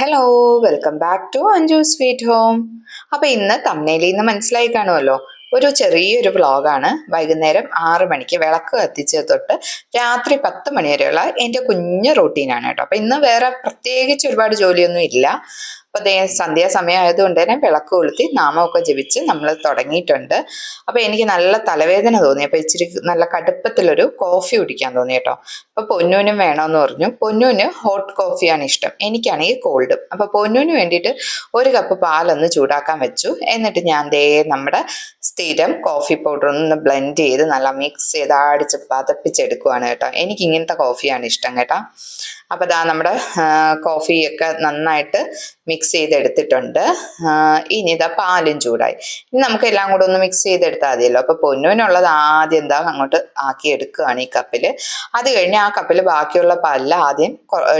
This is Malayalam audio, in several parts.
Hello welcome back to Anju sweet home അപ്പൊ ഇന്ന് തമ്മിലിൽ നിന്ന് മനസ്സിലായി കാണുമല്ലോ. ഒരു ചെറിയൊരു വ്ളോഗാണ് വൈകുന്നേരം ആറു മണിക്ക് വിളക്ക് കത്തിച്ച് തൊട്ട് രാത്രി പത്ത് മണി വരെയുള്ള എന്റെ കുഞ്ഞു റൂട്ടീനാണ് കേട്ടോ. അപ്പോൾ ഇന്ന് വേറെ പ്രത്യേകിച്ച് ഒരുപാട് ജോലിയൊന്നും ഇല്ല. അപ്പൊ ദേ സന്ധ്യാസമയം ആയതുകൊണ്ട് തന്നെ വിളക്ക് കൊളുത്തി നാമമൊക്കെ ജപിച്ച് നമ്മൾ തുടങ്ങിയിട്ടുണ്ട്. അപ്പോൾ എനിക്ക് നല്ല തലവേദന തോന്നി. അപ്പോൾ ഇച്ചിരി നല്ല കടുപ്പത്തിലൊരു കോഫി കുടിക്കാൻ തോന്നി കേട്ടോ. അപ്പോൾ പൊന്നൂനും വേണമെന്ന് പറഞ്ഞു. പൊന്നൂന് ഹോട്ട് കോഫിയാണ് ഇഷ്ടം. എനിക്കാണെങ്കിൽ കോൾഡ്. അപ്പോൾ പൊന്നൂന് വേണ്ടിയിട്ട് ഒരു കപ്പ് പാലൊന്ന് ചൂടാക്കാൻ വെച്ചു. എന്നിട്ട് ഞാൻ ദേ നമ്മുടെ സ്ഥിരം കോഫി പൗഡർ ഒന്ന് ബ്ലെൻഡ് ചെയ്ത് നല്ല മിക്സ് ചെയ്ത് അടിച്ച് പതപ്പിച്ചെടുക്കുവാണ് കേട്ടോ. എനിക്ക് ഇങ്ങനത്തെ കോഫിയാണ് ഇഷ്ടം കേട്ടോ. അപ്പോൾ ദാ നമ്മുടെ കോഫിയൊക്കെ നന്നായിട്ട് മിക്സ് ചെയ്തെടുത്തിട്ടുണ്ട്. ആ, ഇനി ഇതാ പാലും ചൂടായി. ഇനി നമുക്ക് എല്ലാം കൂടെ ഒന്ന് മിക്സ് ചെയ്തെടുത്താൽ മതിയല്ലോ. അപ്പൊ പൊന്നുവിനുള്ളത് ആദ്യം എന്താ അങ്ങോട്ട് ആക്കി എടുക്കുകയാണ് ഈ കപ്പിൽ അത് കഴിഞ്ഞ് ആ കപ്പിൽ ബാക്കിയുള്ള പാലിൽ ആദ്യം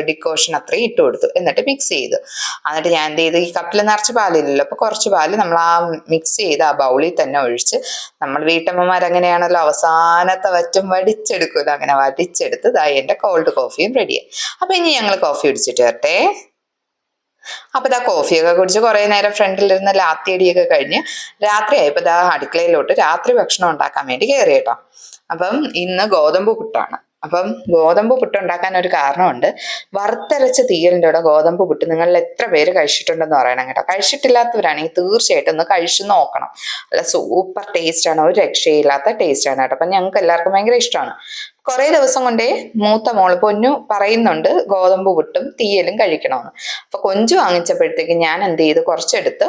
ഡിക്കോഷൻ അത്രയും ഇട്ട് കൊടുത്തു. എന്നിട്ട് മിക്സ് ചെയ്തു. എന്നിട്ട് ഞാൻ എന്ത് ചെയ്തു? ഈ കപ്പിൽ നിറച്ച് പാലില്ലല്ലോ. അപ്പൊ കുറച്ച് പാൽ നമ്മൾ ആ മിക്സ് ചെയ്ത് ആ ബൗളിൽ തന്നെ ഒഴിച്ച് നമ്മൾ വീട്ടമ്മമാർ അങ്ങനെയാണല്ലോ അവസാനത്തെ വറ്റും വടിച്ചെടുക്കുമല്ലോ അങ്ങനെ വടിച്ചെടുത്ത് ഇതായി എന്റെ കോൾഡ് കോഫിയും റെഡിയായി അപ്പൊ ഇനി ഞങ്ങൾ കോഫി കുടിച്ചിട്ട് വരട്ടെ. അപ്പൊ ഇതാ കോഫിയൊക്കെ കുടിച്ച് കുറെ നേരം ഫ്രണ്ടിലിരുന്ന് ലാത്തിയടിയൊക്കെ കഴിഞ്ഞ് രാത്രിയായപ്പോ ഇതാ അടുക്കളയിലോട്ട് രാത്രി ഭക്ഷണം ഉണ്ടാക്കാൻ വേണ്ടി കയറി കേട്ടോ. അപ്പം ഇന്ന് ഗോതമ്പ് പുട്ടാണ്. അപ്പം ഗോതമ്പ് പുട്ട് ഉണ്ടാക്കാൻ ഒരു കാരണമുണ്ട്. വറുത്തരച്ച തീയലിന്റെ കൂടെ ഗോതമ്പ് പുട്ട് നിങ്ങളിൽ എത്ര പേര് കഴിച്ചിട്ടുണ്ടെന്ന് പറയണം കേട്ടോ. കഴിച്ചിട്ടില്ലാത്തവരാണെങ്കിൽ തീർച്ചയായിട്ടും ഒന്ന് കഴിച്ചു നോക്കണം. അല്ല സൂപ്പർ ടേസ്റ്റ് ആണ് ഒരു രക്ഷയില്ലാത്ത ടേസ്റ്റ് ആണ് കേട്ടോ. അപ്പം ഞങ്ങൾക്ക് എല്ലാവർക്കും ഭയങ്കര ഇഷ്ടമാണ്. കുറേ ദിവസം കൊണ്ടേ മൂത്ത മോൾ പൊന്നു പറയുന്നുണ്ട് ഗോതമ്പ് പുട്ടും തീയലും കഴിക്കണമെന്ന് അപ്പൊ കൊഞ്ച് വാങ്ങിച്ചപ്പോഴത്തേക്ക് ഞാൻ എന്ത് ചെയ്തു? കുറച്ചെടുത്ത്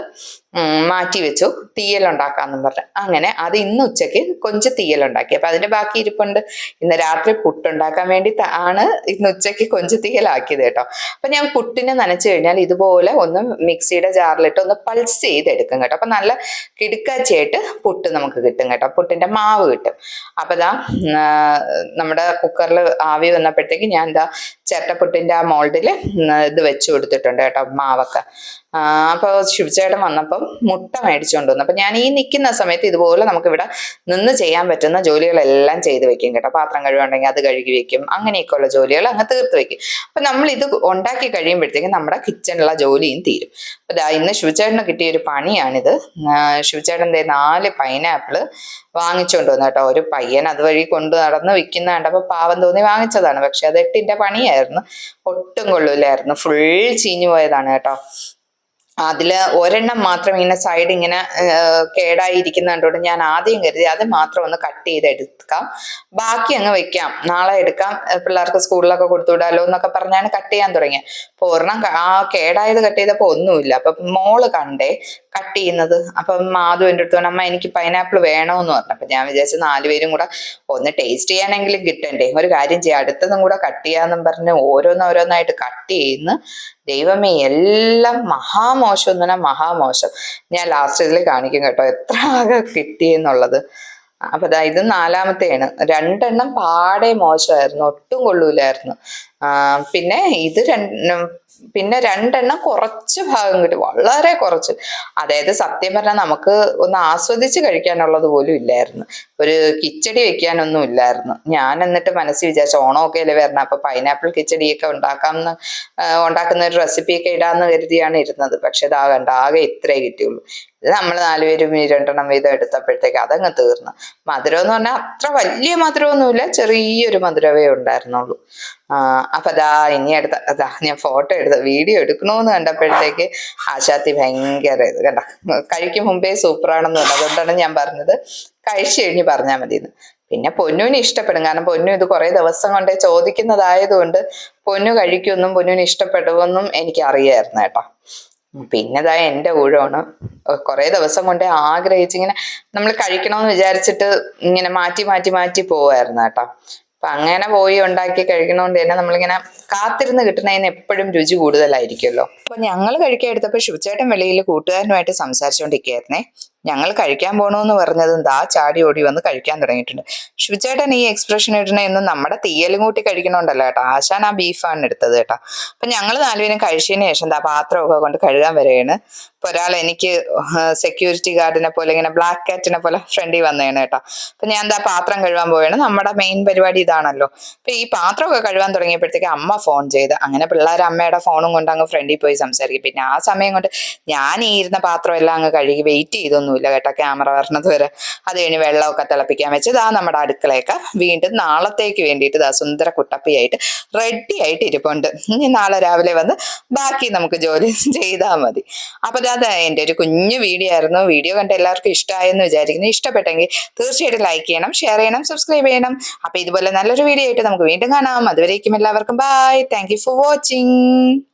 മാറ്റി വെച്ചു. തീയൽ ഉണ്ടാക്കാന്നും പറഞ്ഞു. അങ്ങനെ അത് ഇന്ന് ഉച്ചയ്ക്ക് കൊഞ്ച് തീയൽ ഉണ്ടാക്കി. അപ്പൊ അതിന്റെ ബാക്കി ഇരിപ്പുണ്ട്. ഇന്ന് രാത്രി പുട്ടുണ്ടാക്കാൻ വേണ്ടി ആണ് ഇന്ന് ഉച്ചയ്ക്ക് കൊഞ്ച് തീയലാക്കിയത് കേട്ടോ. അപ്പൊ ഞാൻ പുട്ടിനെ നനച്ചു കഴിഞ്ഞാൽ ഇതുപോലെ ഒന്ന് മിക്സിയുടെ ജാറിലിട്ട് ഒന്ന് പൾസ് ചെയ്തെടുക്കും കേട്ടോ. അപ്പൊ നല്ല കിടുക്കാച്ചയായിട്ട് പുട്ട് നമുക്ക് കിട്ടും കേട്ടോ. പുട്ടിന്റെ മാവ് കിട്ടും. അപ്പൊ ആ, നമ്മുടെ കുക്കറിൽ ആവി വന്നപ്പോഴത്തേക്ക് ഞാൻ എന്താ ചിരട്ടപ്പുട്ടിന്റെ ആ മോൾഡിൽ ഇത് വെച്ച് കൊടുത്തിട്ടുണ്ട് കേട്ടോ മാവൊക്കെ. അപ്പോൾ അപ്പൊ ശിവചേട്ടൻ വന്നപ്പം മുട്ട മേടിച്ചുകൊണ്ട് വന്നു അപ്പൊ ഞാൻ ഈ നിൽക്കുന്ന സമയത്ത് ഇതുപോലെ നമുക്കിവിടെ നിന്ന് ചെയ്യാൻ പറ്റുന്ന ജോലികളെല്ലാം ചെയ്ത് വെക്കും കേട്ടോ. പാത്രം കഴുകുണ്ടെങ്കിൽ അത് കഴുകി വെക്കും അങ്ങനെയൊക്കെയുള്ള ജോലികൾ അങ്ങ് തീർത്ത് വെക്കും. അപ്പൊ നമ്മൾ ഇത് ഉണ്ടാക്കി കഴിയുമ്പോഴത്തേക്കും നമ്മുടെ കിച്ചണിലുള്ള ജോലിയും തീരും. അപ്പൊ ഇന്ന് ശിവചേട്ടന് കിട്ടിയ ഒരു പണിയാണിത് ശിവചേട്ടന്റെ നാല് പൈനാപ്പിൾ വാങ്ങിച്ചുകൊണ്ട് വന്നു കേട്ടോ. ഒരു പയ്യൻ അതുവഴി കൊണ്ടു നടന്ന് വിൽക്കുന്ന കണ്ടപ്പോൾ പാവം തോന്നി വാങ്ങിച്ചതാണ്. പക്ഷെ അത് എട്ടിന്റെ പണിയായിരുന്നു. ഒട്ടും കൊള്ളൂലായിരുന്നു. ഫുൾ ചീഞ്ഞു പോയതാണ് കേട്ടോ. അതിൽ ഒരെണ്ണം മാത്രം ഇങ്ങനെ സൈഡ് ഇങ്ങനെ കേടായി ഇരിക്കുന്നുണ്ടോ ഞാൻ ആദ്യം കരുതി. അത് മാത്രം ഒന്ന് കട്ട് ചെയ്ത് എടുക്കാം ബാക്കി അങ്ങ് വെക്കാം. നാളെ എടുക്കാം. പിള്ളേർക്ക് സ്കൂളിലൊക്കെ കൊടുത്തുവിടാലോ എന്നൊക്കെ പറഞ്ഞാണ് കട്ട് ചെയ്യാൻ തുടങ്ങിയത് അപ്പൊ ഒരെണ്ണം ആ കേടായത് കട്ട് ചെയ്തപ്പോ ഒന്നുമില്ല. അപ്പൊ മോൾ കണ്ടേ കട്ട് ചെയ്യുന്നത്. അപ്പം മാധു എന്റെ അടുത്ത് അമ്മ എനിക്ക് പൈനാപ്പിൾ വേണമെന്ന് പറഞ്ഞു. അപ്പൊ ഞാൻ വിചാരിച്ചു നാലുപേരും കൂടെ ഒന്ന് ടേസ്റ്റ് ചെയ്യാനെങ്കിലും കിട്ടണ്ടേ. ഒരു കാര്യം ചെയ്യാം അടുത്തതും കൂടെ കട്ട് ചെയ്യാന്നും പറഞ്ഞ് ഓരോന്നോരോന്നായിട്ട് കട്ട് ചെയ്യുന്നു. ദൈവമേ എല്ലാം മഹാമോശം എന്ന് പറഞ്ഞാൽ മഹാമോശം. ഞാൻ ലാസ്റ്റ് ഇതിൽ കാണിക്കും കേട്ടോ എത്ര ആകെ കിട്ടിയെന്നുള്ളത് അപ്പൊ ഇത് നാലാമത്തെയാണ്. രണ്ടെണ്ണം പാടെ മോശമായിരുന്നു ഒട്ടും കൊള്ളൂലായിരുന്നു. പിന്നെ ഇത് രണ്ടും പിന്നെ രണ്ടെണ്ണം കുറച്ച് ഭാഗം കിട്ടി. വളരെ കുറച്ച്. അതായത് സത്യം പറഞ്ഞാൽ നമുക്ക് ഒന്ന് ആസ്വദിച്ച് കഴിക്കാനുള്ളത് പോലും ഇല്ലായിരുന്നു. ഒരു കിച്ചടി വെക്കാനൊന്നും ഇല്ലായിരുന്നു. ഞാൻ എന്നിട്ട് മനസ്സിൽ വിചാരിച്ചു ഓണമൊക്കെ അല്ലേ വരണം അപ്പൊ പൈനാപ്പിൾ കിച്ചടിയൊക്കെ ഉണ്ടാക്കാമെന്ന് ഉണ്ടാക്കുന്ന ഒരു റെസിപ്പിയൊക്കെ ഇടാന്ന് കരുതിയാണ് ഇരുന്നത്. പക്ഷെ ഇതാ കണ്ട ആകെ ഇത്രേ കിട്ടിയുള്ളൂ. ഇത് നമ്മൾ നാലുപേരും രണ്ടെണ്ണം വീതം എടുത്തപ്പോഴത്തേക്ക് അതങ്ങ് തീർന്നു. മധുരം എന്ന് പറഞ്ഞാൽ അത്ര വലിയ മധുരമൊന്നുമില്ല ചെറിയൊരു മധുരമേ ഉണ്ടായിരുന്നുള്ളൂ. അപ്പൊ അതാ ഇനി എടുത്ത അതാ ഞാൻ ഫോട്ടോ എടുത്ത വീഡിയോ എടുക്കണോന്ന് കണ്ടപ്പോഴത്തേക്ക് ആശാത്തി ഭയങ്കര ഇത് കണ്ട? കഴിക്കും മുമ്പേ സൂപ്പറാണെന്ന് പറഞ്ഞു അതുകൊണ്ടാണ് ഞാൻ പറഞ്ഞത്. കഴിച്ചു കഴിഞ്ഞ് പറഞ്ഞാൽ മതി എന്ന് പിന്നെ പൊന്നുവിന് ഇഷ്ടപ്പെടും. കാരണം പൊന്നു ഇത് കുറെ ദിവസം കൊണ്ടേ ചോദിക്കുന്നതായതുകൊണ്ട് പൊന്നു കഴിക്കുമെന്നും പൊന്നുവിന് ഇഷ്ടപ്പെടുമെന്നും എനിക്ക് അറിയായിരുന്നു കേട്ടോ. പിന്നെ ഇതാ എന്റെ ഊഴമാണ്. കുറെ ദിവസം കൊണ്ടേ ആഗ്രഹിച്ച് ഇങ്ങനെ നമ്മൾ കഴിക്കണമെന്ന് വിചാരിച്ചിട്ട് ഇങ്ങനെ മാറ്റി മാറ്റി മാറ്റി പോവായിരുന്നു കേട്ടോ. അപ്പൊ അങ്ങനെ പോയി ഉണ്ടാക്കി കഴിക്കണോണ്ട് തന്നെ നമ്മളിങ്ങനെ കാത്തിരുന്ന് കിട്ടുന്നതിന് എപ്പോഴും രുചി കൂടുതലായിരിക്കുമല്ലോ. അപ്പൊ ഞങ്ങൾ കഴിക്കാൻ എടുത്തപ്പോൾ ശിവചേട്ടൻ വെളിയിൽ കൂട്ടുകാരനുമായിട്ട് സംസാരിച്ചുകൊണ്ടിരിക്കുകയായിരുന്നേ ഞങ്ങൾ കഴിക്കാൻ പോകണമെന്ന് പറഞ്ഞതും ദാ ചാടി ഓടി വന്ന് കഴിക്കാൻ തുടങ്ങിയിട്ടുണ്ട്. ശുചേട്ടൻ ഈ എക്സ്പ്രഷൻ ഇടണമെന്നും നമ്മുടെ തീയലും കൂട്ടി കഴിക്കണോണ്ടല്ലോ കേട്ടോ. ആശാൻ ആ ബീഫാണ് എടുത്തത് കേട്ടോ. അപ്പൊ ഞങ്ങൾ നാലുപേരും കഴിച്ചതിന് ശേഷം ദാ പാത്രമൊക്കെ കൊണ്ട് കഴുകാൻ വരികയാണ് ഇപ്പൊ ഒരാൾ എനിക്ക് സെക്യൂരിറ്റി ഗാർഡിനെ പോലെ ഇങ്ങനെ ബ്ലാക്ക് കാറ്റിനെ പോലെ ഫ്രണ്ടിൽ വന്നതാണ് കേട്ടോ. അപ്പൊ ഞാൻ എന്താ പാത്രം കഴുകാൻ പോവുകയാണ് നമ്മുടെ മെയിൻ പരിപാടി ഇതാണല്ലോ. അപ്പൊ ഈ പാത്രമൊക്കെ കഴുകാൻ തുടങ്ങിയപ്പോഴത്തേക്ക് അമ്മ ഫോൺ ചെയ്ത്. അങ്ങനെ പിള്ളേർ അമ്മയുടെ ഫോണും കൊണ്ട് അങ്ങ് ഫ്രണ്ടിൽ പോയി സംസാരിക്കും. പിന്നെ ആ സമയം കൊണ്ട് ഞാൻ ഈ ഇരുന്ന പാത്രം എല്ലാം അങ്ങ് കഴുകി വെയിറ്റ് ചെയ്തൊന്നുമില്ല കേട്ടോ ക്യാമറ വരണത് വരെ. അത് കഴിഞ്ഞ് വെള്ളമൊക്കെ തിളപ്പിക്കാൻ വെച്ച് ഇതാ നമ്മുടെ അടുക്കളയൊക്കെ വീണ്ടും നാളത്തേക്ക് വേണ്ടിയിട്ട് ഇതാ സുന്ദര കുട്ടപ്പിയായിട്ട് റെഡി ആയിട്ട് ഇരിപ്പുണ്ട്. ഇനി നാളെ രാവിലെ വന്ന് ബാക്കി നമുക്ക് ജോലി ചെയ്താൽ മതി. അപ്പൊ അത് എന്റെ ഒരു കുഞ്ഞു വീഡിയോ ആയിരുന്നു. വീഡിയോ കണ്ട എല്ലാവർക്കും ഇഷ്ടമായെന്ന് വിചാരിക്കുന്നു. ഇഷ്ടപ്പെട്ടെങ്കിൽ തീർച്ചയായിട്ടും ലൈക്ക് ചെയ്യണം ഷെയർ ചെയ്യണം സബ്സ്ക്രൈബ് ചെയ്യണം. അപ്പൊ ഇതുപോലെ നല്ലൊരു വീഡിയോ ആയിട്ട് നമുക്ക് വീണ്ടും കാണാം. അതുവരേക്കും എല്ലാവർക്കും ബൈ താങ്ക് ഫോർ വാച്ചിങ്